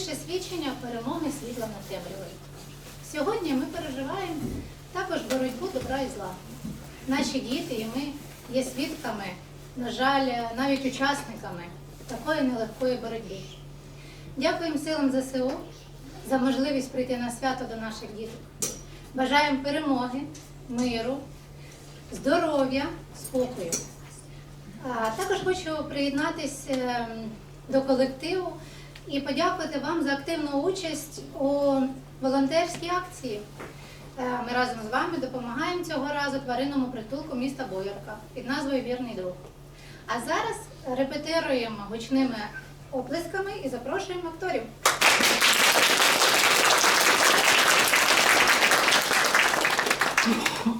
найяскравіше свідчення перемоги світла над темрявою. Сьогодні ми переживаємо також боротьбу добра і зла. Наші діти і ми є свідками, на жаль, навіть учасниками такої нелегкої боротьби. Дякуємо силам ЗСУ за можливість прийти на свято до наших діток. Бажаємо перемоги, миру, здоров'я, спокою. А також хочу приєднатися ем, до колективу і подякувати вам за активну участь у волонтерській акції. Е, Ми разом з вами допомагаємо цього разу тваринному притулку міста Боярка під назвою Вірний друг. А зараз репетируємо гучними оплесками і запрошуємо акторів. Вийде,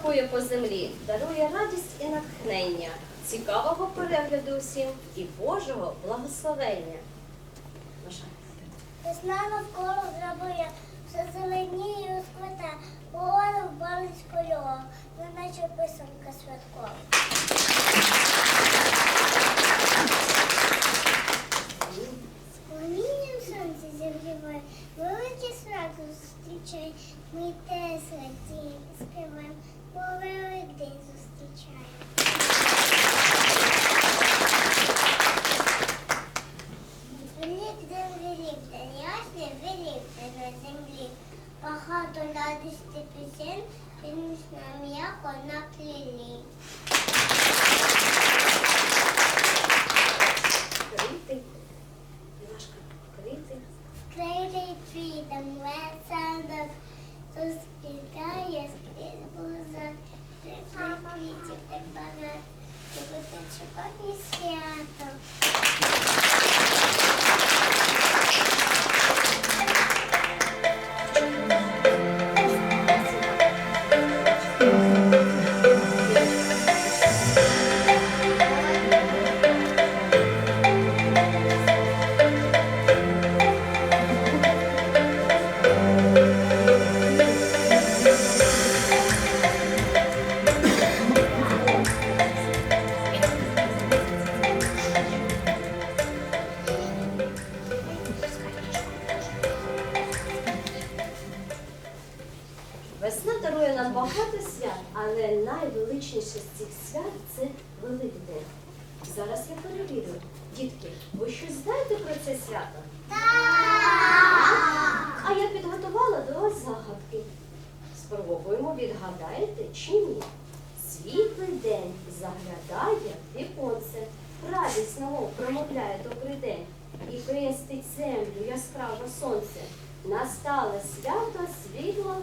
крокує по землі, дарує радість і натхнення, цікавого перегляду усім і Божого благословення. Весна навколо зробує, все зеленіє і розквита, погода в балить кольором, неначе писанка святкова. З промінням сонця зігріває, велике свято зустрічає, теж радіємо, співаємо, бо Великдень зустрічаємо. Великдень, Великдень, ясний Великдень на землі. Багато радості пісень, пісня м'яко на плілі. Але найвеличніше з цих свят це Великдень. Зараз я перевірю. Дітки, ви щось знаєте про це свято? А я підготувала до вас загадки. Спробуємо, відгадаєте чи ні. Світлий день заглядає віконце, радісно мов промовляє добрий день і крестить землю яскраве сонце. Настало свято світло.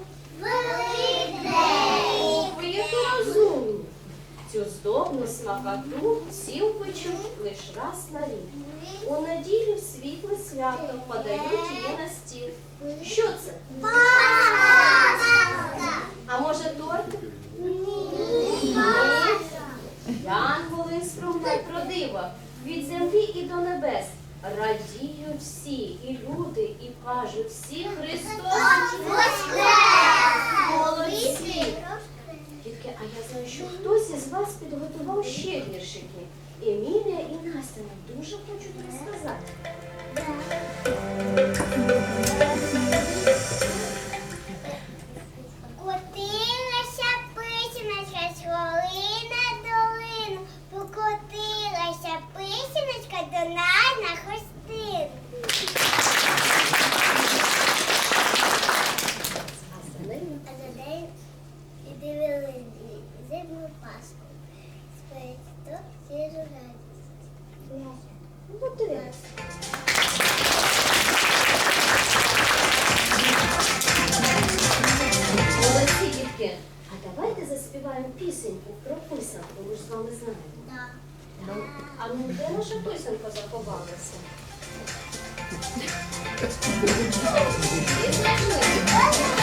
Цю здобну смакоту всі впечуть лиш раз на рік. У неділю світле свято подають її на стіл. Що це? А може торт? Янголи струмлять про диво від землі і до небес. Радіють всі, і люди, і кажуть всі Христос. Молодці! Дітки, а я знаю, що хтось із вас підготував ще віршики. Емілія і Настя нам дуже хочуть розказати. Пісеньку про писанку, ми ж з вами знаємо. Так. Ну, А ну де наша писанка заховалася? Сідаємо,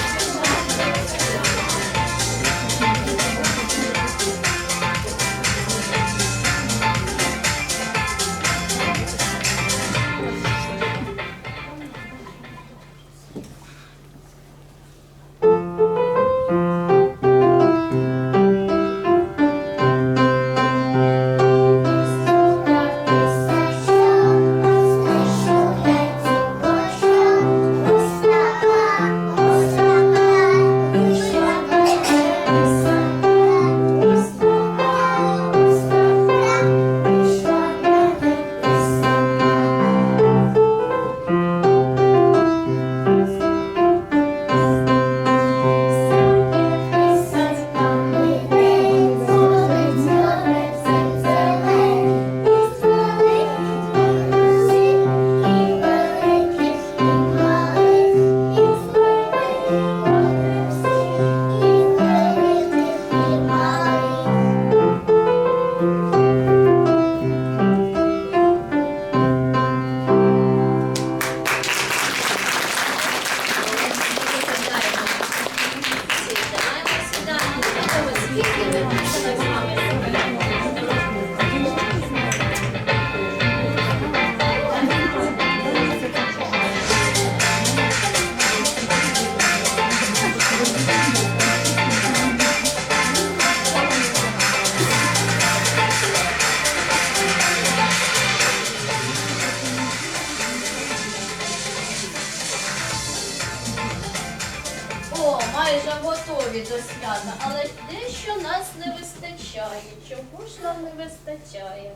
вистачає?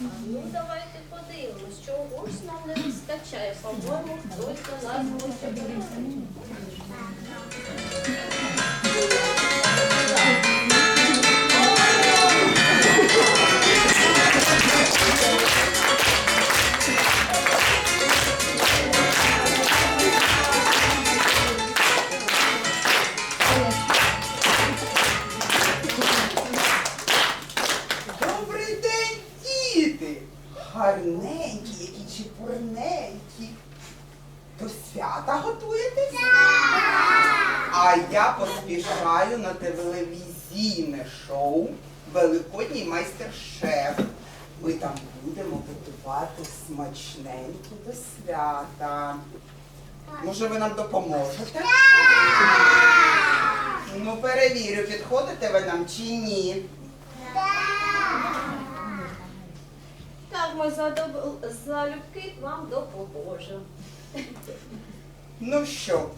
А ну давайте подивимось, чого ж нам не вистачає. По-моєму, хтось до нас хоче прийти. Поспішаю на телевізійне шоу Великодній майстер-шеф. Ми там будемо готувати смачненькі до свята. Може, ви нам допоможете? Ну, перевірю, підходите ви нам чи ні. Так, ми задоб- залюбки вам допоможемо. Ну що,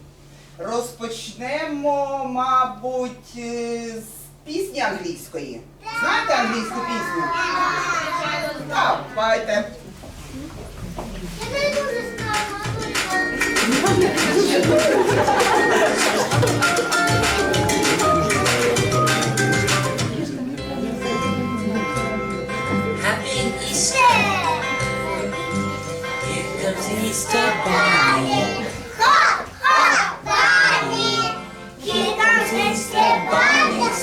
Розпочнемо, мабуть, е, з пісні англійської. Знаєте англійську пісню? Давайте. Дуже знаю, Happy Easter, here comes Easter Bunny.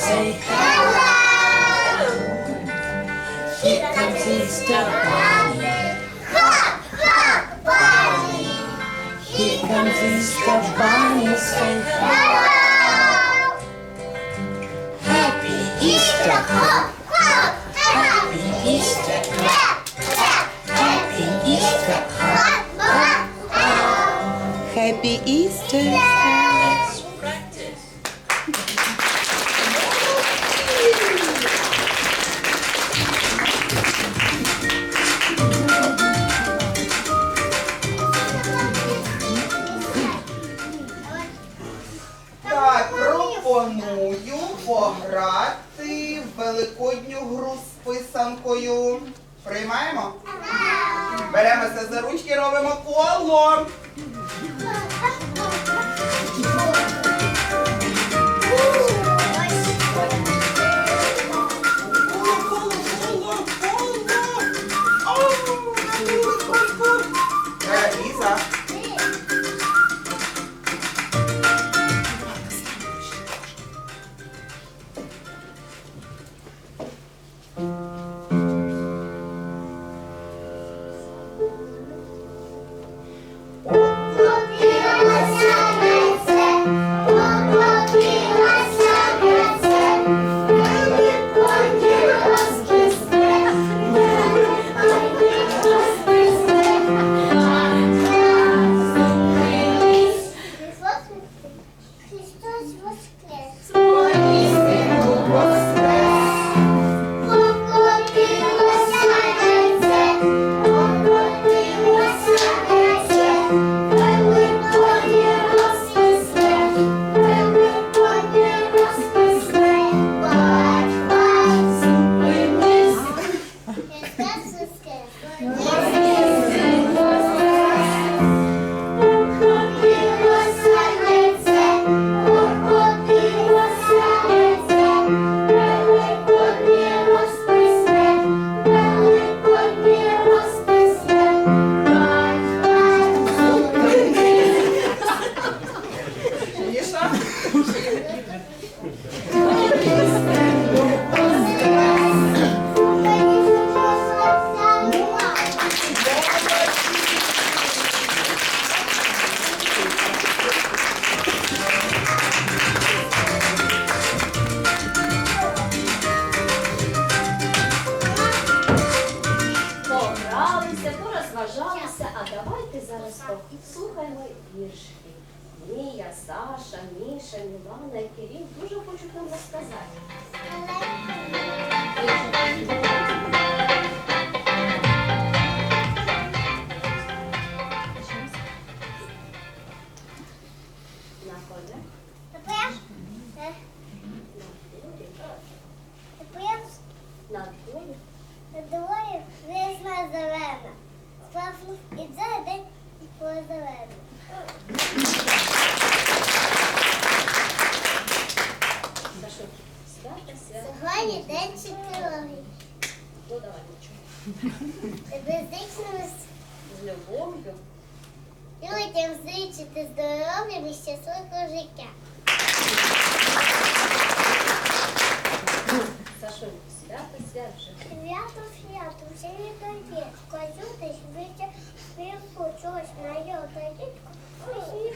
Say Hello. here comes Easter Bunny. Hop, hop, bunny. Here comes Easter Bunny. Say Hello. Happy Easter, Hop, hop, Happy Easter, Clap, clap. Happy Easter. Hop, hop. Happy Easter. Писанкою. Приймаємо? Беремося за ручки, робимо. Коло, Міша, Мілана і Кирил дуже хочуть нам розказати. Свято вже. Свято, все не Козюти світі співку чогось на його дітку. Ось і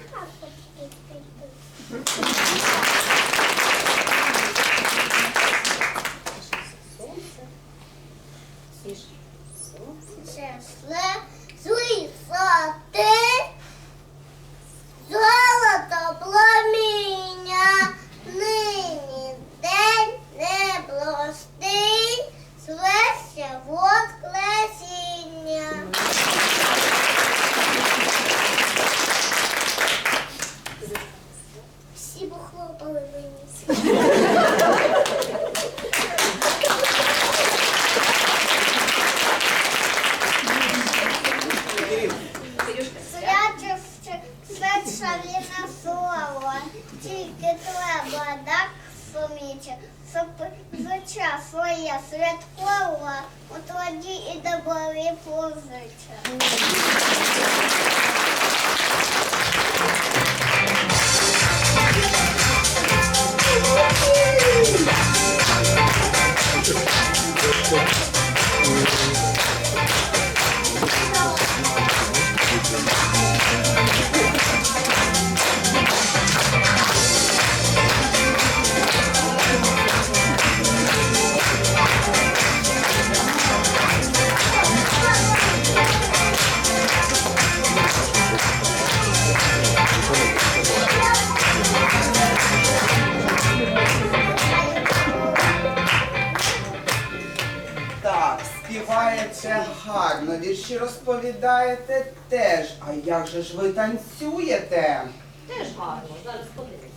на слово, тільки треба так суміче, зуча своє святкова, у тоді і доброві позича. Співаєте гарно, вірші розповідаєте теж. А як же ж ви танцюєте? Теж гарно, зараз подивимось.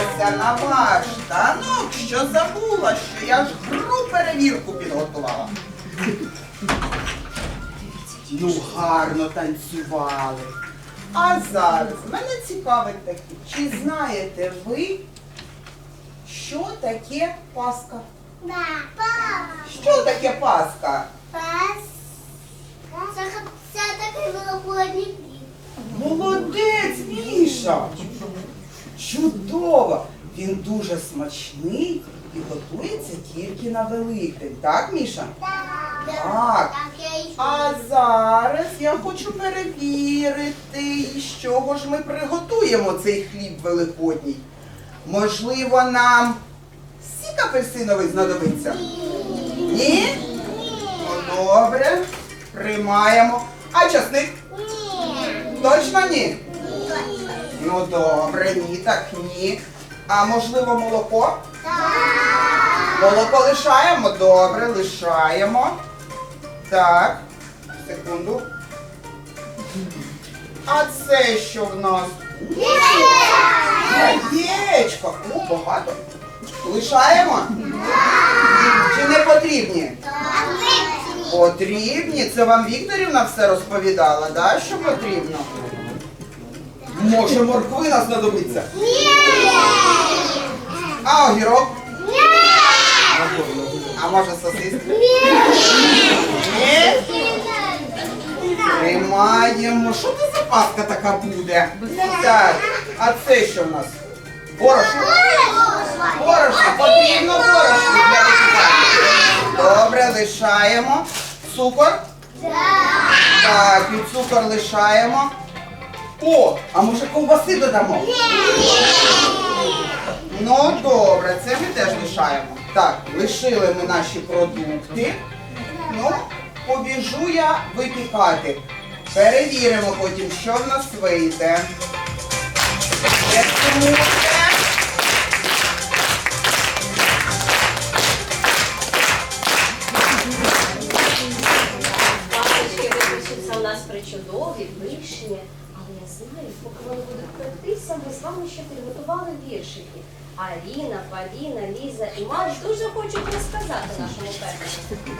Задивилася на ваш танок, що забула, що я ж гру перевірку підготувала. Ну, гарно танцювали. А зараз мене цікавить таке, чи знаєте ви, що таке Пасха? Да. Що таке Пасха? Пас. Це, це такий великодній. Молодець, Міша! Чудово! Він дуже смачний і готується тільки на Великдень, так, Міша? Так. А зараз я хочу перевірити, із чого ж ми приготуємо цей хліб великодній. Можливо, нам сік апельсиновий знадобиться? Ні? Добре, приймаємо. А часник? Ні. Точно ні? Ну добре, ні, так ні. А можливо молоко? Так. Молоко лишаємо? Добре, лишаємо. Так, секунду. А це що в нас? Яєчко. О, багато. Лишаємо? Чи не потрібні? Потрібні? Це вам Вікторівна все розповідала, да, що потрібно? Може, морквина знадобиться? А огірок? А може сосиски? Ні. Ні? Тримаємо. Що це за паска така буде? Так, а це що в нас? Борошно? Борошно, потрібно борошно для випікання. Добре, лишаємо. Цукор? Так, і цукор лишаємо. О, а може ковбаси додамо? Ну, добре, це ми теж лишаємо. Так, лишили ми наші продукти. Ну, побіжу я випікати. Перевіримо потім, що в нас вийде. Не сумуйте. Пасочки виключаться у нас причудові, пишні. Але я знаю, поки вони будуть пектися, ми з вами ще підготували віршики. Аріна, Поліна, Ліза і Маш дуже хочуть розказати нашому першому.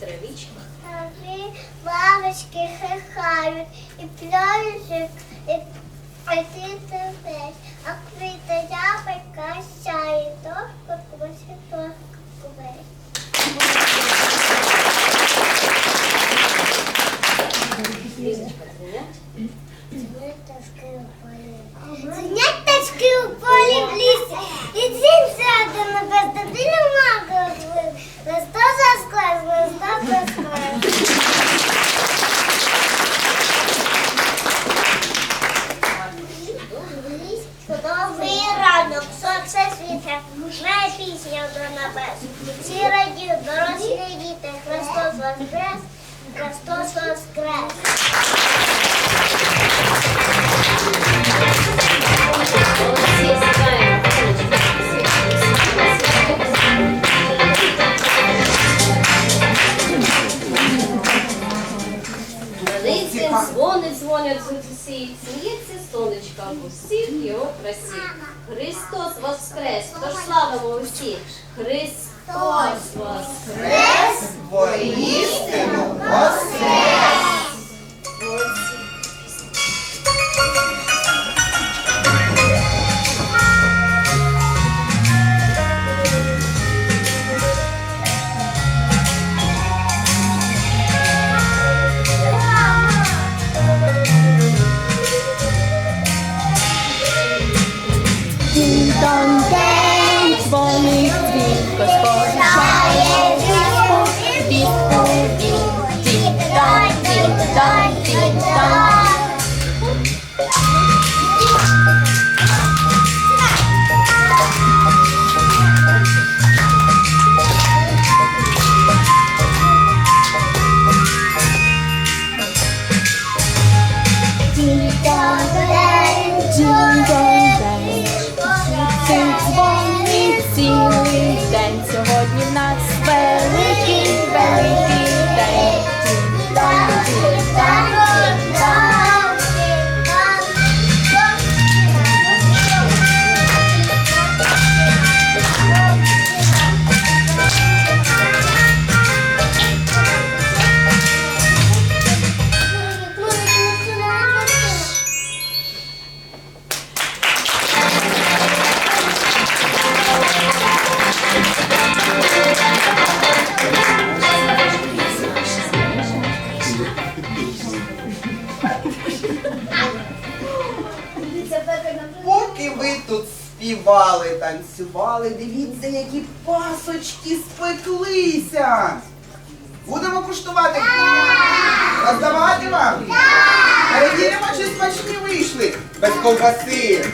Травічка. Тобі бабочки хихають і плюють, і, і ти терпиш, а квіти яблука сяє, то кукусі, дзвони дзвонять з усієї сміється сонечка в усіх його красі. Христос воскрес, тож славимо усі! Христос воскрес! Воістину воскрес! Танцювали, дивіться, які пасочки спеклися. Будемо куштувати? Роздавати вам? Перевіримо, чи смачні вийшли без ковбаси.